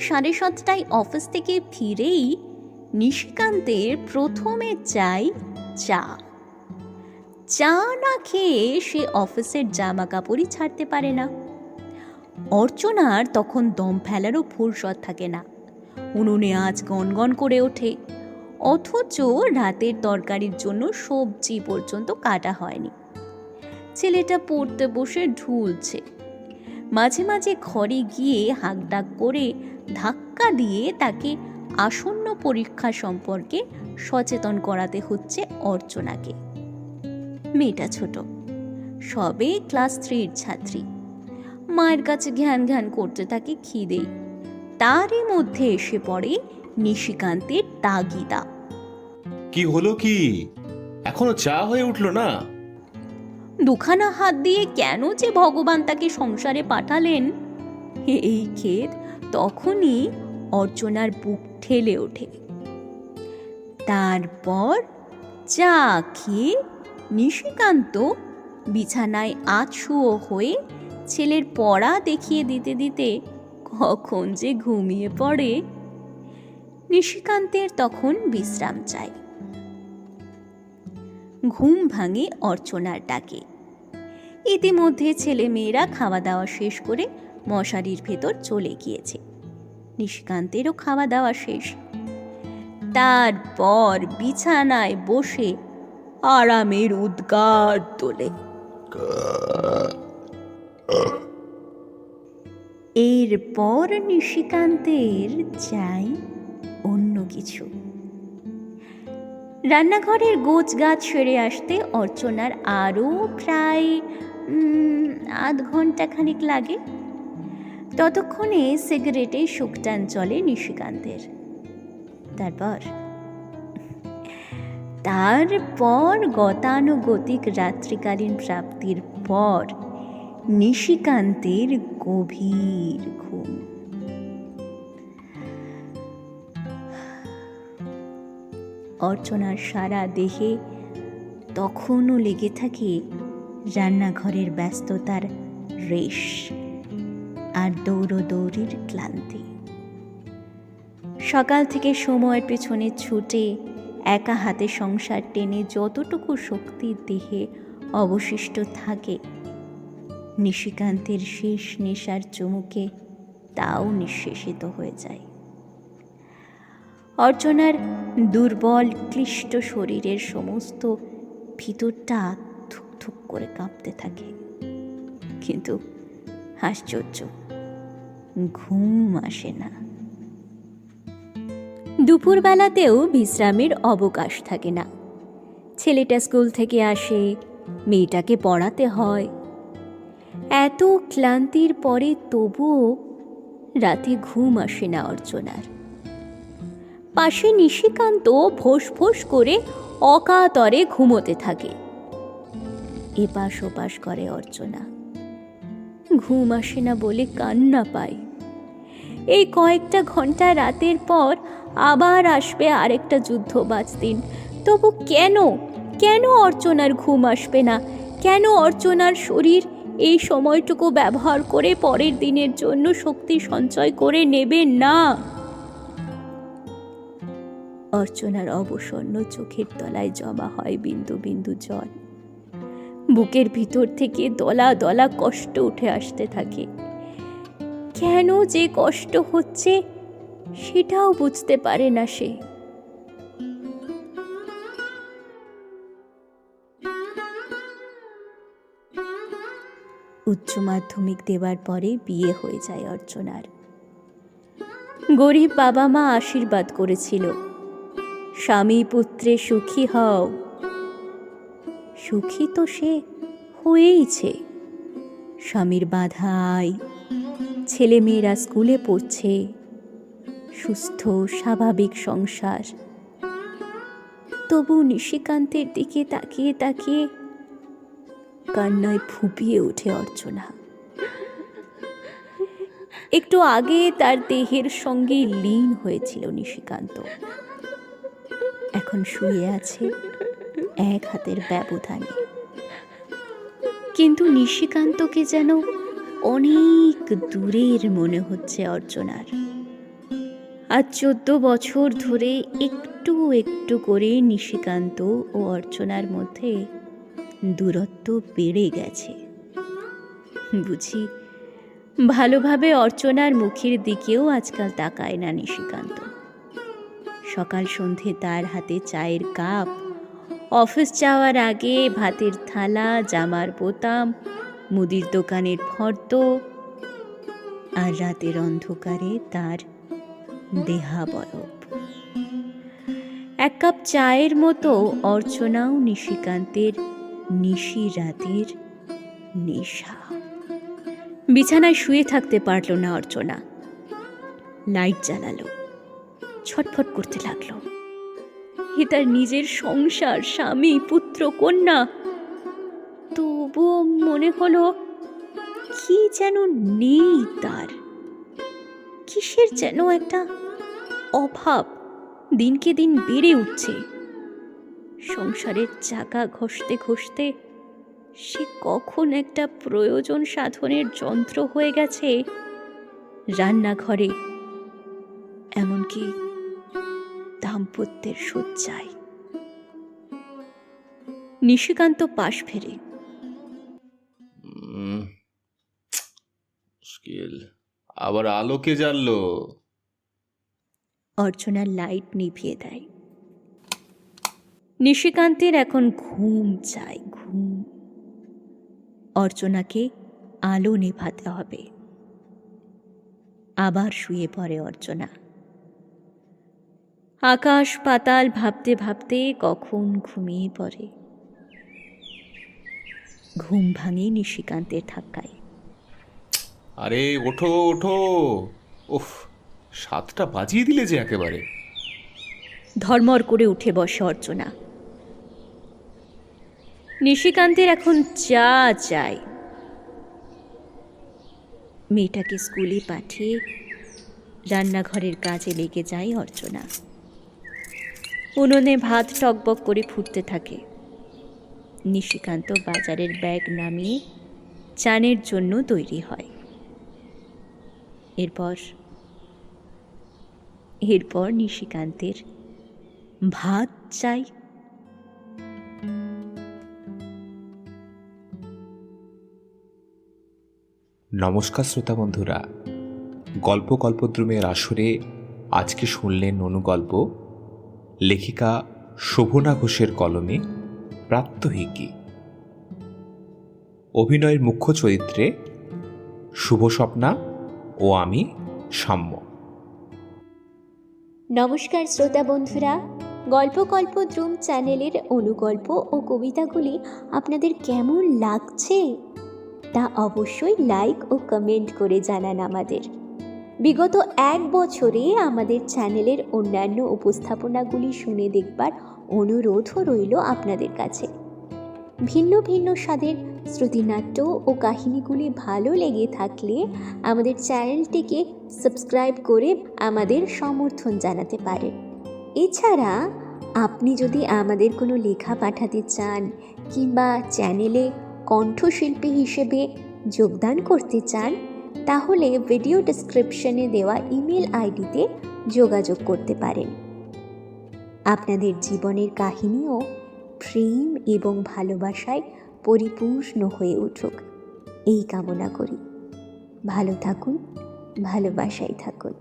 সাড়ে সাতটায় অফিস থেকে ফিরেই নিশিকান্তের প্রথমে চাই চা। চা না খেয়ে সে অফিসের জামা কাপড়ই ছাড়তে পারে না। অর্চনার তখন দম ফেলারও ফুরসত থাকে না। উনুনে আজ গনগন করে ওঠে। অথচ রাতের তরকারির জন্য সবজি পর্যন্ত কাটা হয়নি। ছেলেটা পড়তে বসে ঢুলছে। মাঝে মাঝে ঘরে গিয়ে হাঁকডাক করে ধাক্কা দিয়ে তাকে আসন্ন পরীক্ষা সম্পর্কে সচেতন করাতে হচ্ছে অর্চনাকে। মেয়েটা ছোট। সবে ক্লাস থ্রির ছাত্রী। মায়ের কাছে ঘ্যান ঘ্যান করতে থাকে খিদে। তারই মধ্যে এসে পড়ে নিশিকান্তের তাগিদা। কি হলো কি? এখনও চা হয়ে উঠল না? দুখানা হাত দিয়ে কেন যে ভগবান তাকে সংসারে পাঠালেন? এই ক্ষেত তখনই অর্চনার বুক ঠেলে ওঠে। তারপর চা খেয়ে নিশিকান্ত বিছানায় আছুও হয়ে ছেলের পড়া দেখিয়ে দিতে দিতে কখন যে ঘুমিয়ে পড়ে। নিশিকান্তের তখন বিশ্রাম চাই ঘুম ভাঙে অর্চনার ডাকে। ইতিমধ্যে ছেলে মেয়েরা খাওয়া দাওয়া শেষ করে মশারির ভেতর চলে গিয়েছে। নিশিকান্তেরও খাওয়া দাওয়া শেষ। তারপর বিছানায় বসে আরামের উদ্গার তোলে। এরপর নিশিকান্তের চাই অন্য কিছু। রান্নাঘরের গোছ গাছ সেরে আসতে অর্চনার আরও প্রায় আধ ঘণ্টা খানিক লাগে। ততক্ষণে সিগারেটে শুকটান চলে নিশিকান্তের। তারপর তারপর গতানুগতিক রাত্রিকালীন প্রাপ্তির পর নিশিকান্তের গভীর ঘুম। অর্চনার সারা দেহে তখনও লেগে থাকে রান্নাঘরের ব্যস্ততার রেশ আর দৌড়দৌড়ির ক্লান্তি। সকাল থেকে সময়ের পেছনে ছুটে একা হাতে সংসার টেনে যতটুকু শক্তি দেহে অবশিষ্ট থাকে, নিশিকান্তের শেষ নেশার চুমুকে তাও নিঃশেষিত হয়ে যায়। অর্চনার দুর্বল, ক্লিষ্ট শরীরের সমস্ত ভিতরটা থুক থুক করে কাঁপতে থাকে। কিন্তু আশ্চর্য, ঘুম আসে না। দুপুরবেলাতেও বিশ্রামের অবকাশ থাকে না। ছেলেটা স্কুল থেকে আসে, মেয়েটাকে পড়াতে হয়। এত ক্লান্তির পরে তবুও রাতে ঘুম আসে না অর্চনার পাশে নিশিকান্ত ফোঁস ফোঁস করে অকাতরে ঘুমোতে থাকে। এপাশ ওপাশ করে অর্চনা। ঘুম আসে না বলে কান্না পায়। এই কয়েকটা ঘণ্টা রাতের পর আবার আসবে আরেকটা যুদ্ধবাজ দিন তবু কেন? কেন অর্চনার ঘুম আসবে না? কেন অর্চনার শরীর এই সময়টুকু ব্যবহার করে পরের দিনের জন্য শক্তি সঞ্চয় করে নেবে না? অর্চনার অবসন্ন চোখের তলায় জমা হয় বিন্দু বিন্দু জল। বুকের ভিতর থেকে দলা দলা কষ্ট উঠে আসতে থাকে। কেন যে কষ্ট হচ্ছে সেটাও বুঝতে পারে না সে। উচ্চ মাধ্যমিক দেওয়ার পরে বিয়ে হয়ে যায় অর্চনার। গরিব বাবা মা আশীর্বাদ করেছিল। স্বামী পুত্রে সুখী হও। সুখী তো সে হয়েইছে। স্বামীর বাধাই ছেলে মেয়েরা স্কুলে পড়ছে। সুস্থ, স্বাভাবিক সংসার। তবু নিশিকান্তের দিকে তাকিয়ে তাকিয়ে কান্নায় ফুপিয়ে ওঠে অর্চনা। একটু আগে তার দেহের সঙ্গে লীন হয়েছিল নিশিকান্ত। এখন শুয়ে আছে এক হাতের ব্যবধানে। কিন্তু নিশিকান্তকে যেন অনেক দূরের মনে হচ্ছে অর্চনার। আজ চোদ্দ বছর ধরে একটু একটু করে নিশিকান্ত ও অর্চনার মধ্যে দূরত্ব বেড়ে গেছে। বুঝি ভালোভাবে অর্চনার মুখের দিকেও আজকাল তাকায় না নিশিকান্ত। সকাল সন্ধে তার হাতে চায়ের কাপ। অফিস যাওয়ার আগে ভাতের থালা, জামার বোতাম, মুদির দোকানের ফর্দ আর রাতের অন্ধকারে তার দেহাবয়ব এক কাপ চায়ের মতো অর্চনাও নিশিকান্তের নিশি রাতের নেশা। বিছানায় শুয়ে থাকতে পারল না অর্চনা। লাইট জ্বালালো। ছটফট করতে লাগল। এ তার নিজের সংসার, স্বামী, পুত্র, কন্যা। তবুও মনে হলো, কি যেন নেই তার। কিসের যেন একটা অভাব দিনকে দিন বেড়ে উঠছে। সংসারের চাকা ঘষতে ঘষতে সে কখন একটা প্রয়োজন সাধনের যন্ত্র হয়ে গেছে। রান্নাঘরে, এমনকি দাম্পত্যের শয্যায়। নিশিকান্ত পাশ ফেরে। মুশকিল। আবার আলোকে জ্বাললো অর্চনার লাইট নিভিয়ে দেয়। নিশিকান্তের এখন ঘুম চাই ঘুম। অর্চনাকে আলো নেভাতে হবে। আবার শুয়ে পড়ে অর্চনা। আকাশ পাতাল ভাবতে ভাবতে কখন ঘুমিয়ে পড়ে। ঘুম ভাঙে নিশিকান্তের ধাক্কায়। আরে ওঠো ওঠো। উফ সাতটা বাজিয়ে দিলে যে একেবারে। ধর্মর করে উঠে বসে অর্চনা। নিশিকান্তের এখন চা চাই। মেয়েটাকে স্কুলে পাঠিয়ে রান্নাঘরের কাজে লেগে যায় অর্চনা। উনুনে ভাত টকবক করে ফুটতে থাকে। নিশিকান্ত বাজারের ব্যাগ নামিয়ে চানের জন্য তৈরি হয়। এরপর এরপর নিশিকান্তের ভাত চাই। নমস্কার শ্রোতা বন্ধুরা। গল্প কল্পদ্রুমের আসরে আজকে শুনলেন অনুগল্প লেখিকা শোভনা ঘোষের কলমে প্রাত্যহিকী অভিনয়ের মুখ্য চরিত্রে শুভ স্বপ্না ও আমি সাম্য। নমস্কার শ্রোতা বন্ধুরা, গল্প কল্প দ্রুম চ্যানেলের অনুগল্প ও কবিতাগুলি আপনাদের কেমন লাগছে তা অবশ্যই লাইক ও কমেন্ট করে জানান আমাদের। বিগত এক বছরে আমাদের চ্যানেলের অন্যান্য উপস্থাপনাগুলি শুনে দেখবার অনুরোধও রইল আপনাদের কাছে। ভিন্ন ভিন্ন স্বাদের শ্রুতিনাট্য ও কাহিনীগুলি ভালো লেগে থাকলে আমাদের চ্যানেলটিকে সাবস্ক্রাইব করে আমাদের সমর্থন জানাতে পারেন। এছাড়া আপনি যদি আমাদের কোনো লেখা পাঠাতে চান কিংবা চ্যানেলে কণ্ঠশিল্পী হিসেবে যোগদান করতে চান তাহলে ভিডিও ডিসক্রিপশনে দেওয়া ইমেল আইডিতে যোগাযোগ করতে পারেন। আপনাদের জীবনের কাহিনীও প্রেম এবং ভালোবাসায় পরিপূর্ণ হয়ে উঠুক। এই কামনা করি। ভালো থাকুন, ভালোবাসায় থাকুন।